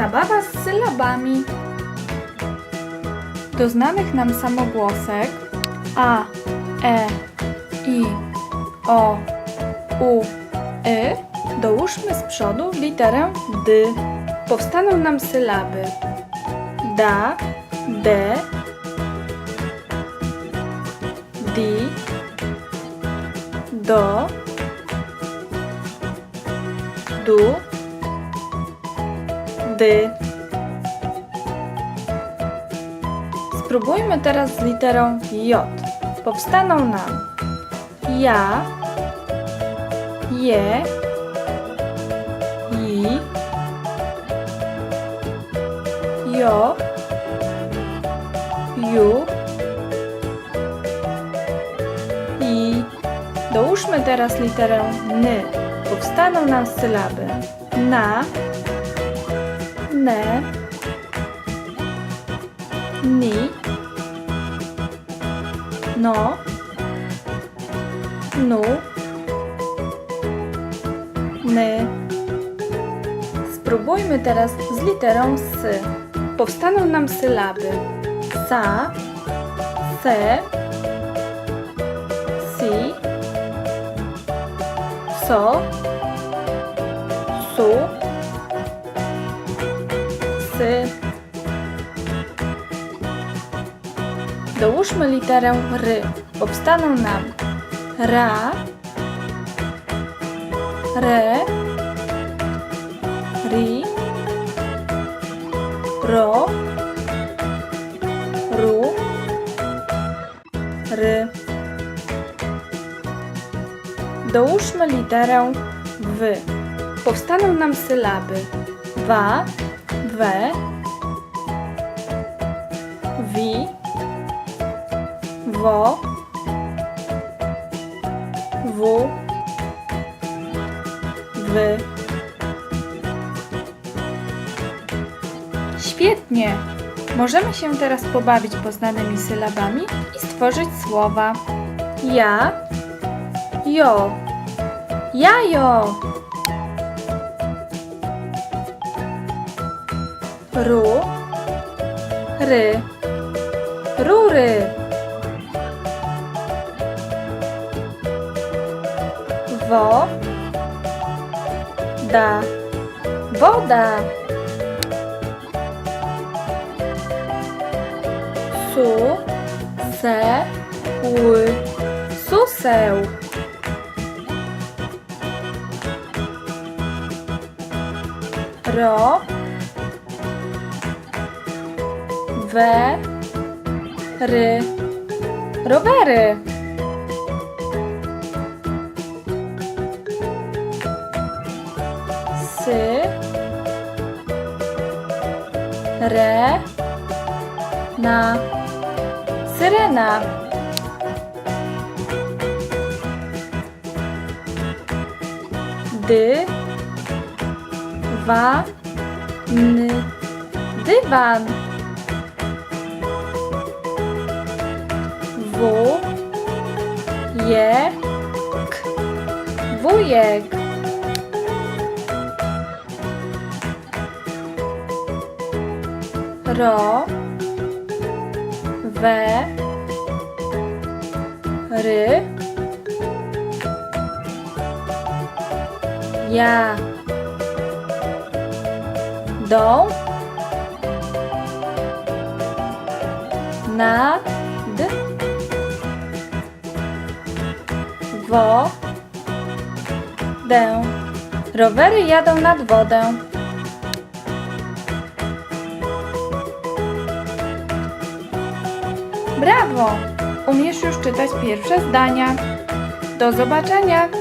Zabawa z sylabami. Do znanych nam samogłosek A, E, I, O, U, Y dołóżmy z przodu literę D. Powstaną nam sylaby da, de, di, do, du, dy. Spróbujmy teraz z literą J. Powstaną nam ja, je, i, jo, ju i dołóżmy teraz literę N. Powstaną nam sylaby na, ne, ni, no, nu, ny. Spróbujmy teraz z literą S. Powstaną nam sylaby. Sa, se, si, so, su, Dołóżmy literę R. Powstaną nam ra, re, ri, ro, ru, ry. Dołóżmy literę w. Powstaną nam sylaby wa, we, wi, wo, w, wy. Świetnie! Możemy się teraz pobawić poznanymi sylabami i stworzyć słowa. Ja, jo, jajo. Ru, ry, rury. Wo, da, woda. Su, se, ły, suseł. Ro, we, ry, rowery. Sy, re, na, syrena. Dy, wa, n, dywan. W, je, k, wujek. Ro, we, ry, ja, do, nad, wodę. Rowery jadą nad wodę. Brawo! Umiesz już czytać pierwsze zdania. Do zobaczenia!